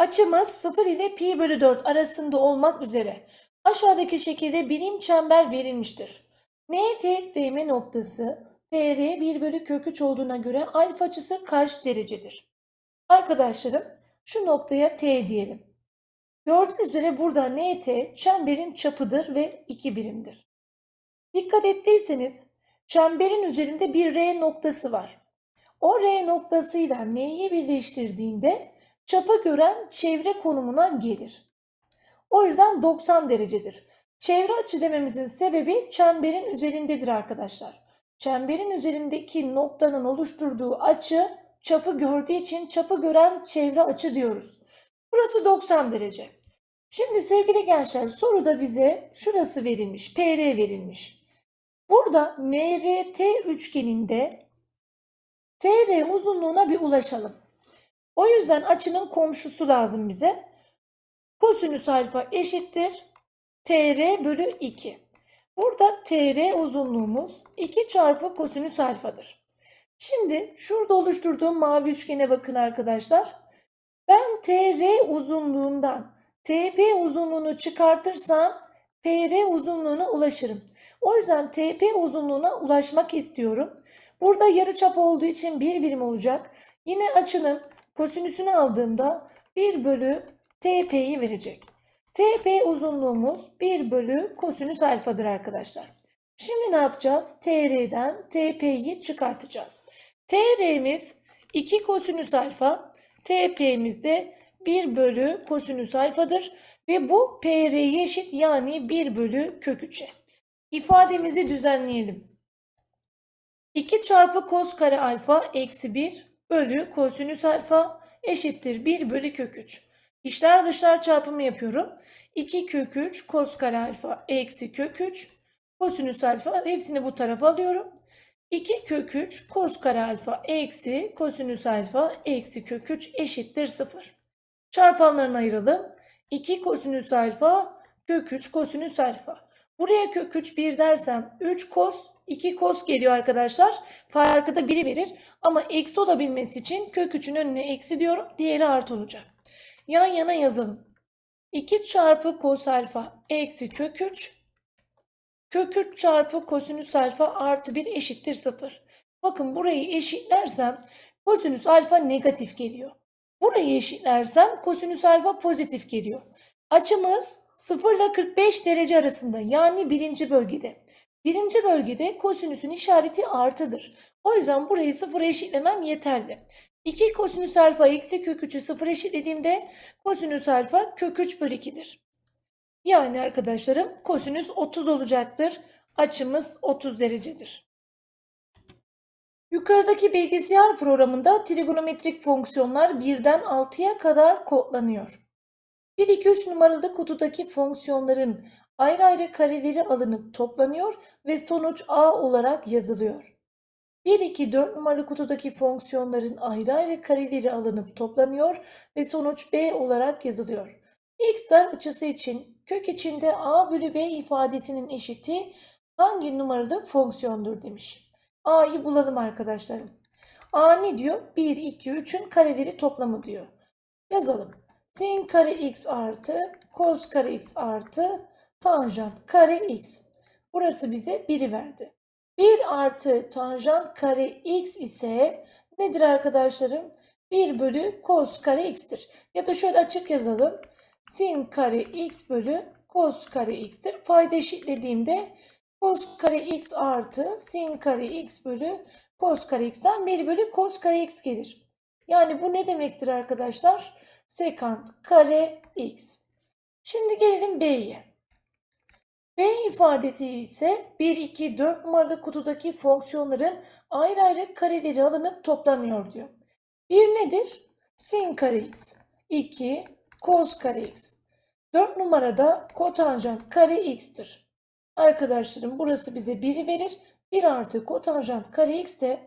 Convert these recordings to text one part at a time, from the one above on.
Açımız 0 ile pi bölü 4 arasında olmak üzere aşağıdaki şekilde birim çember verilmiştir. NT değme noktası PR 1 bölü kök 3 olduğuna göre alfa açısı kaç derecedir? Arkadaşlarım şu noktaya T diyelim. Gördüğünüz üzere burada NT çemberin çapıdır ve 2 birimdir. Dikkat ettiyseniz çemberin üzerinde bir R noktası var. O R noktasıyla N'yi birleştirdiğimde çapı gören çevre konumuna gelir. O yüzden 90 derecedir. Çevre açı dememizin sebebi çemberin üzerindedir arkadaşlar. Çemberin üzerindeki noktanın oluşturduğu açı çapı gördüğü için çapı gören çevre açı diyoruz. Burası 90 derece. Şimdi sevgili gençler soruda bize şurası verilmiş. PR verilmiş. Burada NRT üçgeninde TR uzunluğuna bir ulaşalım. O yüzden açının komşusu lazım bize. Kosinüs alfa eşittir TR bölü 2. Burada TR uzunluğumuz 2 çarpı kosinüs alfadır. Şimdi şurada oluşturduğum mavi üçgene bakın arkadaşlar. Ben TR uzunluğundan TP uzunluğunu çıkartırsam PR uzunluğuna ulaşırım. O yüzden TP uzunluğuna ulaşmak istiyorum. Burada yarıçap olduğu için bir birim olacak. Yine açının kosinüsünü aldığımda 1 bölü TP'yi verecek. TP uzunluğumuz 1 bölü kosinüs alfadır arkadaşlar. Şimdi ne yapacağız? TR'den TP'yi çıkartacağız. TR'miz 2 kosinüs alfa, TP'miz de 1 bölü kosinüs alfadır ve bu PR'ye eşit yani 1 bölü kök 3'e. İfademizi düzenleyelim. 2 çarpı kos kare alfa eksi 1 bölü kosinüs alfa eşittir 1 bölü kök 3. İşler dışlar çarpımı yapıyorum. 2 kök 3 kos kare alfa eksi kök 3 kosinüs alfa hepsini bu tarafa alıyorum. 2 kök 3 kos kare alfa eksi kosinüs alfa eksi kök 3 eşittir 0. Çarpanlarını ayıralım. 2 kosinüs alfa kök 3 kosinüs alfa. Buraya kök 3 1 dersem 3 kos 2 kos geliyor arkadaşlar. Farkı da 1'i verir. Ama eksi olabilmesi için kök 3'ün önüne eksi diyorum. Diğeri artı olacak. Yan yana yazalım. 2 çarpı kos alfa eksi kök 3 kök 3 çarpı kosinüs alfa artı 1 eşittir 0. Bakın burayı eşitlersem kosinüs alfa negatif geliyor. Burayı eşitlersem kosinüs alfa pozitif geliyor. Açımız 0 ile 45 derece arasında yani birinci bölgede. Birinci bölgede kosinüsün işareti artıdır. O yüzden burayı 0'a eşitlemem yeterli. 2 kosinüs alfa eksi kök 3'ü 0 eşitlediğimde kosinüs alfa kök 3 bölü 2'dir. Yani arkadaşlarım kosinüs 30 olacaktır. Açımız 30 derecedir. Yukarıdaki bilgisayar programında trigonometrik fonksiyonlar 1'den 6'ya kadar kodlanıyor. 1, 2, 3 numaralı kutudaki fonksiyonların ayrı ayrı kareleri alınıp toplanıyor ve sonuç a olarak yazılıyor. 1, 2, 4 numaralı kutudaki fonksiyonların ayrı ayrı kareleri alınıp toplanıyor ve sonuç b olarak yazılıyor. x dar açısı için kök içinde a bölü b ifadesinin eşiti hangi numaralı fonksiyondur demiş. a'yı bulalım arkadaşlarım. a ne diyor? 1, 2, 3'ün kareleri toplamı diyor. Yazalım. sin kare x artı cos kare x artı tanjant kare x. Burası bize 1'i verdi. 1 artı tanjant kare x ise nedir arkadaşlarım? 1 bölü cos kare x'tir. Ya da şöyle açık yazalım. Sin kare x bölü cos kare x'tir. Payda eşitlediğimde cos kare x artı sin kare x bölü cos kare x'ten 1 bölü cos kare x gelir. Yani bu ne demektir arkadaşlar? Sekant kare x. Şimdi gelelim B'ye. B ifadesi ise 1, 2, 4 numaralı kutudaki fonksiyonların ayrı ayrı kareleri alınıp toplanıyor diyor. 1 nedir? Sin kare x. 2 cos kare x. 4 numarada kotanjant kare x'tir. Arkadaşlarım burası bize 1'i verir. 1 artı kotanjant kare x de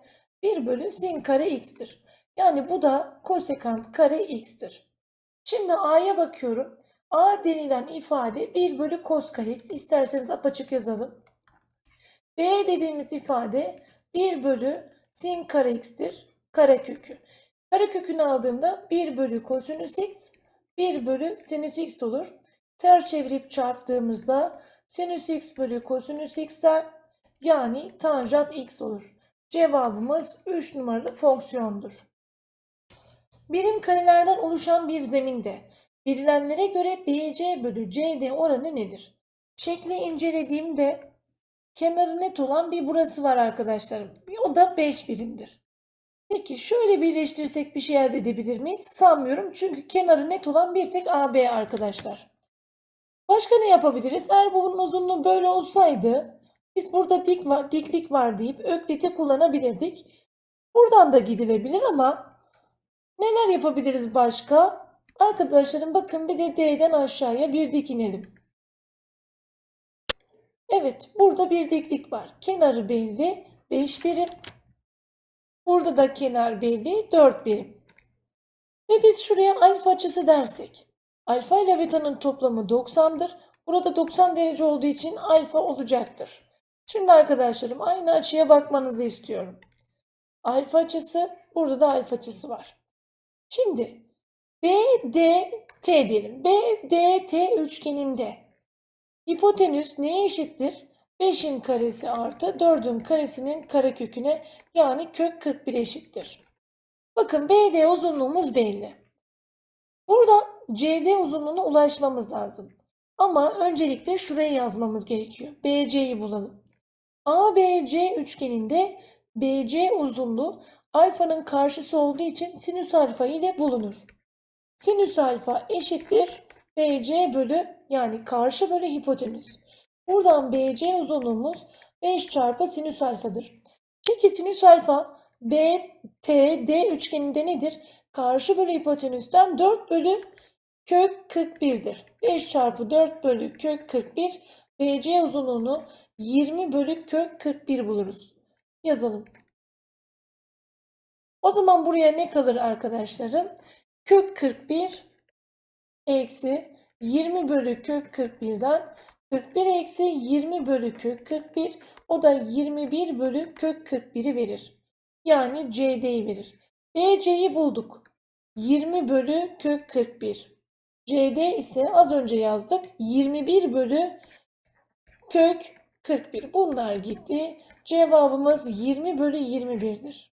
1 bölü sin kare x'tir. Yani bu da kosekant kare x'tir. Şimdi a'ya bakıyorum. A denilen ifade 1 bölü cos kare x. İsterseniz apaçık yazalım. B dediğimiz ifade 1 bölü sin kare x'tir. Karekökü. Karekökünü aldığımda 1 bölü kosinüs x 1 bölü sinüs x olur. Ters çevirip çarptığımızda sinüs x bölü kosinüs x'ten yani tanjant x olur. Cevabımız 3 numaralı fonksiyondur. Birim karelerden oluşan bir zeminde verilenlere göre BC bölü CD oranı nedir? Şekli incelediğimde kenarı net olan bir burası var arkadaşlarım. O da 5 birimdir. Peki şöyle birleştirsek bir şey elde edebilir miyiz? Sanmıyorum çünkü kenarı net olan bir tek AB arkadaşlar. Başka ne yapabiliriz? Eğer bunun uzunluğu böyle olsaydı biz burada dik var, diklik var deyip ökliti kullanabilirdik. Buradan da gidilebilir ama neler yapabiliriz başka? Arkadaşlarım bakın bir de D'den aşağıya bir dik inelim. Evet burada bir diklik var. Kenarı belli 5 birim. Burada da kenar belli 4 birim. Ve biz şuraya alfa açısı dersek. Alfa ile beta'nın toplamı 90'dır. Burada 90 derece olduğu için alfa olacaktır. Şimdi arkadaşlarım aynı açıya bakmanızı istiyorum. Alfa açısı, burada da alfa açısı var. Şimdi BDT diyelim. BDT üçgeninde hipotenüs neye eşittir? 5'in karesi artı 4'ün karesinin kareköküne yani kök 41 eşittir. Bakın BD uzunluğumuz belli. Burada CD uzunluğuna ulaşmamız lazım. Ama öncelikle şuraya yazmamız gerekiyor. BC'yi bulalım. ABC üçgeninde BC uzunluğu alfanın karşısı olduğu için sinüs alfa ile bulunur. Sinüs alfa eşittir BC bölü yani karşı bölü hipotenüs. Buradan BC uzunluğumuz 5 çarpı sinüs alfadır. Peki sinüs alfa BTD üçgeninde nedir? Karşı bölü hipotenüsten 4 bölü kök 41'dir. 5 çarpı 4 bölü kök 41 BC uzunluğunu 20 bölü kök 41 buluruz. Yazalım. O zaman buraya ne kalır arkadaşlarım? Kök 41 eksi 20 bölü kök 41'den 41 eksi 20 bölü kök 41 o da 21 bölü kök 41'i verir. Yani CD'yi verir. BC'yi bulduk. 20 bölü kök 41. CD ise az önce yazdık 21 bölü kök 41. Bunlar gitti. Cevabımız 20 bölü 21'dir.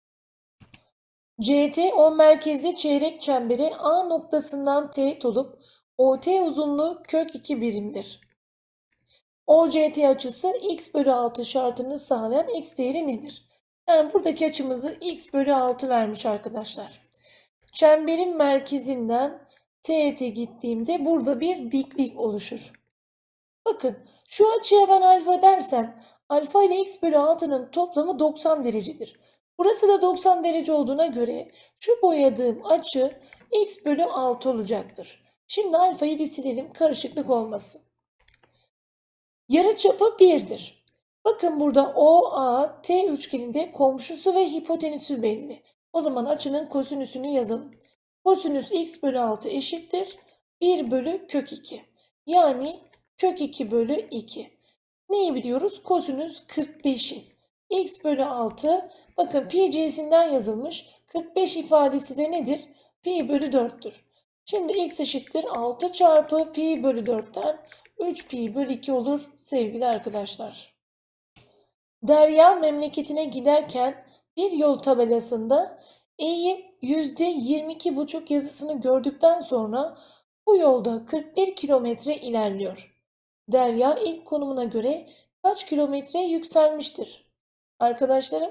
CT o merkezi çeyrek çemberi A noktasından teğet olup OT uzunluğu kök 2 birimdir. OCT açısı x bölü 6 şartını sağlayan x değeri nedir? Yani buradaki açımızı x bölü 6 vermiş arkadaşlar. Çemberin merkezinden teğete gittiğimde burada bir diklik oluşur. Bakın şu açıya ben alfa dersem alfa ile x bölü 6'nın toplamı 90 derecedir. Burası da 90 derece olduğuna göre şu boyadığım açı x bölü 6 olacaktır. Şimdi alfayı bir silelim karışıklık olmasın. Yarıçapı 1'dir. Bakın burada OA T üçgeninde komşusu ve hipotenüsü belli. O zaman açının kosinüsünü yazalım. Kosinüs x bölü 6 eşittir 1 bölü kök 2. Yani kök 2 bölü 2. Neyi biliyoruz? Kosinüs 45'in. X bölü 6 bakın pi c'sinden yazılmış. 45 ifadesi de nedir? Pi bölü 4'tür. Şimdi x eşittir 6 çarpı pi bölü 4'ten 3 pi bölü 2 olur sevgili arkadaşlar. Derya memleketine giderken bir yol tabelasında eğim %22,5 yazısını gördükten sonra bu yolda 41 kilometre ilerliyor. Derya ilk konumuna göre kaç kilometre yükselmiştir? Arkadaşlarım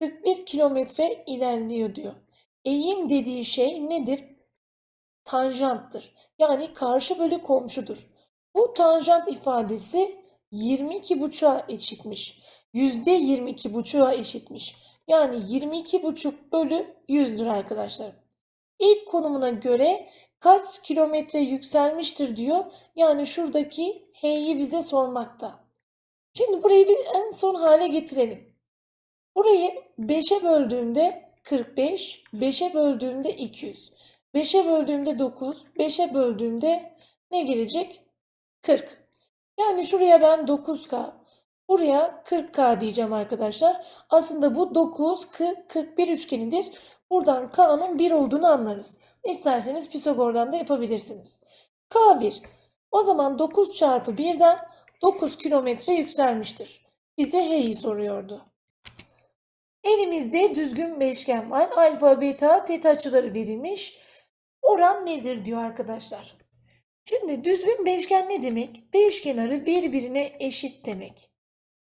41 kilometre ilerliyor diyor. Eğim dediği şey nedir? Tanjanttır. Yani karşı bölü komşudur. Bu tanjant ifadesi 22,5'a eşitmiş. %22,5'a eşitmiş. Yani 22,5 bölü 100'dür arkadaşlar. İlk konumuna göre kaç kilometre yükselmiştir diyor. Yani şuradaki H'yi bize sormakta. Şimdi burayı bir en son hale getirelim. Burayı 5'e böldüğümde 45, 5'e böldüğümde 200, 5'e böldüğümde 9, 5'e böldüğümde ne gelecek? 40. Yani şuraya ben 9K, buraya 40K diyeceğim arkadaşlar. Aslında bu 9, 40, 41 üçgenidir. Buradan K'nın 1 olduğunu anlarız. İsterseniz Pisagor'dan da yapabilirsiniz. K1. O zaman 9 çarpı 1'den 9 kilometre yükselmiştir. Bize H'yi soruyordu. Elimizde düzgün beşgen var. Alfa, beta, teta açıları verilmiş. Oran nedir diyor arkadaşlar. Şimdi düzgün beşgen ne demek? Beş kenarı birbirine eşit demek.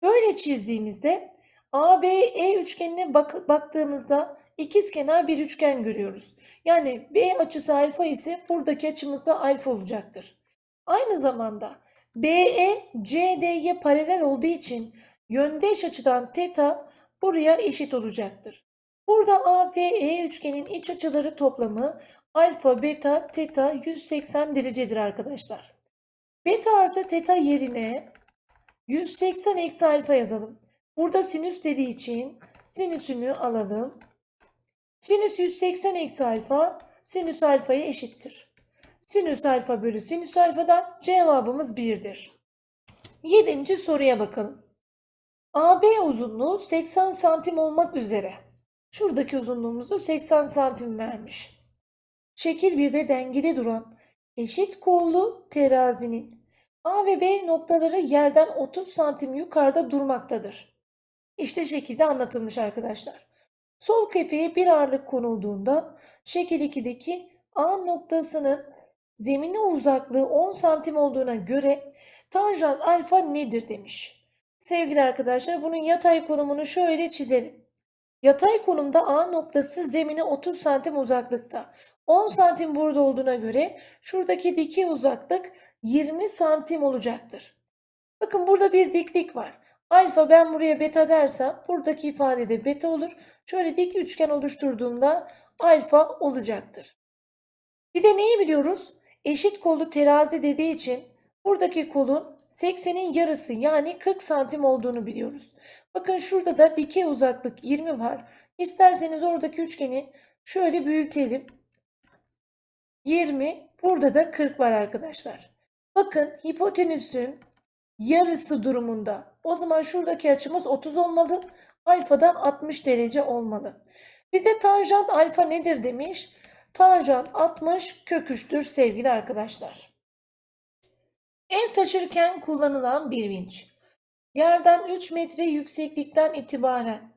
Böyle çizdiğimizde ABE üçgenine bak baktığımızda ikizkenar bir üçgen görüyoruz. Yani B açısı alfa ise buradaki açımız da alfa olacaktır. Aynı zamanda BE CD'ye paralel olduğu için yöndeş açıdan teta buraya eşit olacaktır. Burada AFE üçgenin iç açıları toplamı alfa, beta, teta 180 derecedir arkadaşlar. Beta artı teta yerine 180 eksi alfa yazalım. Burada sinüs dediği için sinüsünü alalım. Sinüs 180 eksi alfa sinüs alfaya eşittir. Sinüs alfa bölü sinüs alfadan cevabımız 1'dir. Yedinci soruya bakalım. AB uzunluğu 80 santim olmak üzere. Şuradaki uzunluğumuzu 80 santim vermiş. Şekil 1'de dengede duran eşit kollu terazinin A ve B noktaları yerden 30 santim yukarıda durmaktadır. İşte şekilde anlatılmış arkadaşlar. Sol kefeye bir ağırlık konulduğunda şekil 2'deki A noktasının zemine uzaklığı 10 santim olduğuna göre tanjant alfa nedir demiş. Sevgili arkadaşlar bunun yatay konumunu şöyle çizelim. Yatay konumda A noktası zemine 30 santim uzaklıkta. 10 santim burada olduğuna göre şuradaki dikey uzaklık 20 santim olacaktır. Bakın burada bir diklik var. Alfa ben buraya beta dersem buradaki ifadede beta olur. Şöyle dik üçgen oluşturduğumda alfa olacaktır. Bir de neyi biliyoruz? Eşit kollu terazi dediği için buradaki kolun 80'in yarısı yani 40 santim olduğunu biliyoruz. Bakın şurada da dikey uzaklık 20 var. İsterseniz oradaki üçgeni şöyle büyütelim. 20, burada da 40 var arkadaşlar. Bakın hipotenüsün yarısı durumunda. O zaman şuradaki açımız 30 olmalı. Alfa da 60 derece olmalı. Bize tanjant alfa nedir demiş. Tanjant 60 kök 3'tür sevgili arkadaşlar. Ev taşırken kullanılan bir vinç. Yerden 3 metre yükseklikten itibaren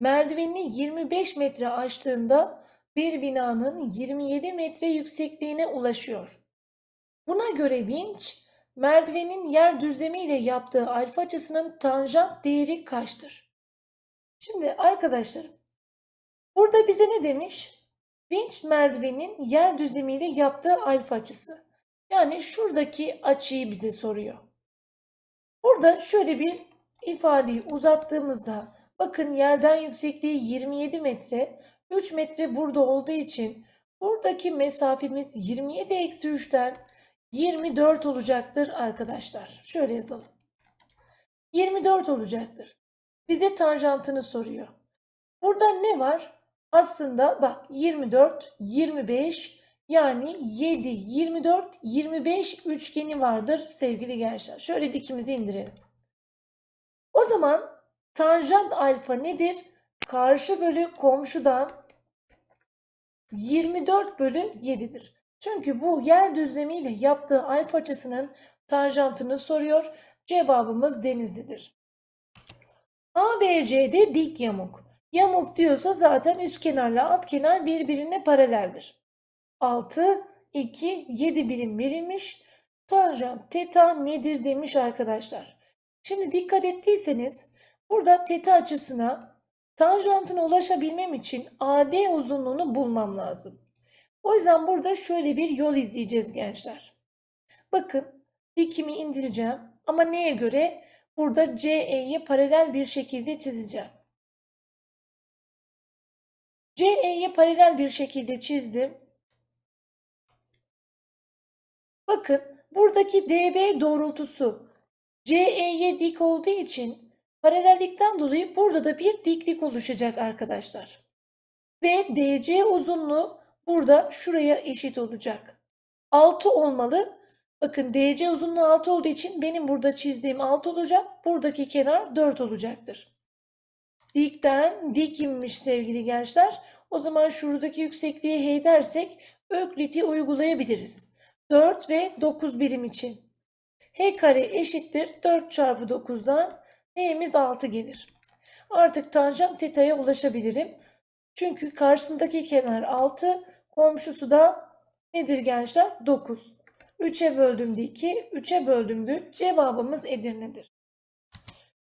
merdivenini 25 metre aştığında bir binanın 27 metre yüksekliğine ulaşıyor. Buna göre vinç merdivenin yer düzlemiyle yaptığı alfa açısının tanjant değeri kaçtır? Şimdi arkadaşlarım burada bize ne demiş? Vinç merdivenin yer düzlemiyle yaptığı alfa açısı. Yani şuradaki açıyı bize soruyor. Burada şöyle bir ifadeyi uzattığımızda bakın yerden yüksekliği 27 metre, 3 metre burada olduğu için buradaki mesafemiz 27 eksi 3'ten 24 olacaktır arkadaşlar. Şöyle yazalım. 24 olacaktır. Bize tanjantını soruyor. Burada ne var? Aslında bak 24, 25 yani 7, 24, 25 üçgeni vardır sevgili gençler. Şöyle dikimizi indirelim. O zaman tanjant alfa nedir? Karşı bölü komşudan 24 bölü 7'dir. Çünkü bu yer düzlemiyle yaptığı alfa açısının tanjantını soruyor. Cevabımız denizlidir. ABC'de dik yamuk. Yamuk diyorsa zaten üst kenarla alt kenar birbirine paraleldir. 6, 2, 7 birim verilmiş. Tanjant teta nedir demiş arkadaşlar. Şimdi dikkat ettiyseniz burada teta açısına tanjantına ulaşabilmem için AD uzunluğunu bulmam lazım. O yüzden burada şöyle bir yol izleyeceğiz gençler. Bakın dikimi indireceğim ama neye göre? Burada CE'ye paralel bir şekilde çizeceğim. CE'ye paralel bir şekilde çizdim. Bakın buradaki DB doğrultusu CE'ye dik olduğu için paralellikten dolayı burada da bir diklik oluşacak arkadaşlar. Ve DC uzunluğu burada şuraya eşit olacak. 6 olmalı. Bakın DC uzunluğu 6 olduğu için benim burada çizdiğim 6 olacak. Buradaki kenar 4 olacaktır. Dikten dik inmiş sevgili gençler. O zaman şuradaki yüksekliğe h dersek Öklit'i uygulayabiliriz. 4 ve 9 birim için. h kare eşittir 4 çarpı 9'dan h'miz 6 gelir. Artık tanjant teta'ya ulaşabilirim. Çünkü karşısındaki kenar 6, komşusu da nedir gençler? 9. 3'e böldüğümde 2, 3'e böldüğümde 3. Cevabımız Edirne'dir.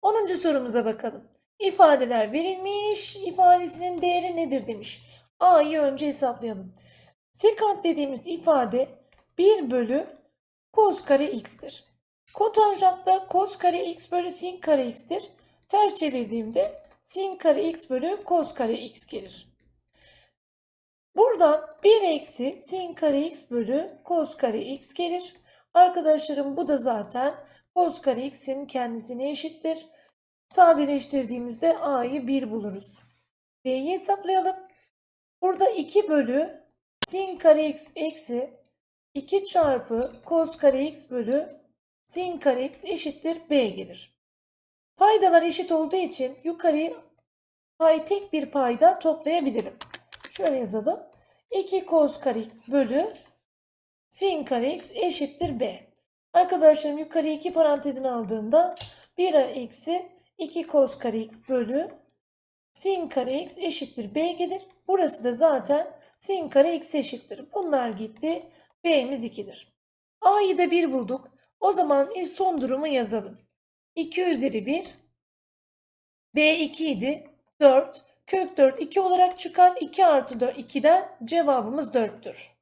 10. sorumuza bakalım. İfadeler verilmiş. ifadesinin değeri nedir demiş. A'yı önce hesaplayalım. Sekant dediğimiz ifade 1 bölü cos kare x'tir. Kotanjantta cos kare x bölü sin kare x'tir. Ters çevirdiğimde sin kare x bölü cos kare x gelir. Buradan 1 eksi sin kare x bölü cos kare x gelir. Arkadaşlarım bu da zaten cos kare x'in kendisine eşittir. Sadeleştirdiğimizde a'yı 1 buluruz. B'yi hesaplayalım. Burada 2 bölü sin kare x eksi 2 çarpı cos kare x bölü sin kare x eşittir b gelir. Paydalar eşit olduğu için yukarıyı pay tek bir payda toplayabilirim. Şöyle yazalım. 2 cos kare x bölü sin kare x eşittir b. Arkadaşlarım yukarı iki parantezin aldığımda 1 eksi 2 cos kare x bölü sin kare x eşittir b gelir. Burası da zaten sin kare x eşittir. Bunlar gitti. B'miz 2'dir. a'yı da 1 bulduk. O zaman ilk son durumu yazalım. 2 üzeri 1 b 2 idi. 4 kök 4 2 olarak çıkar. 2 artı 4 2'den cevabımız 4'tür.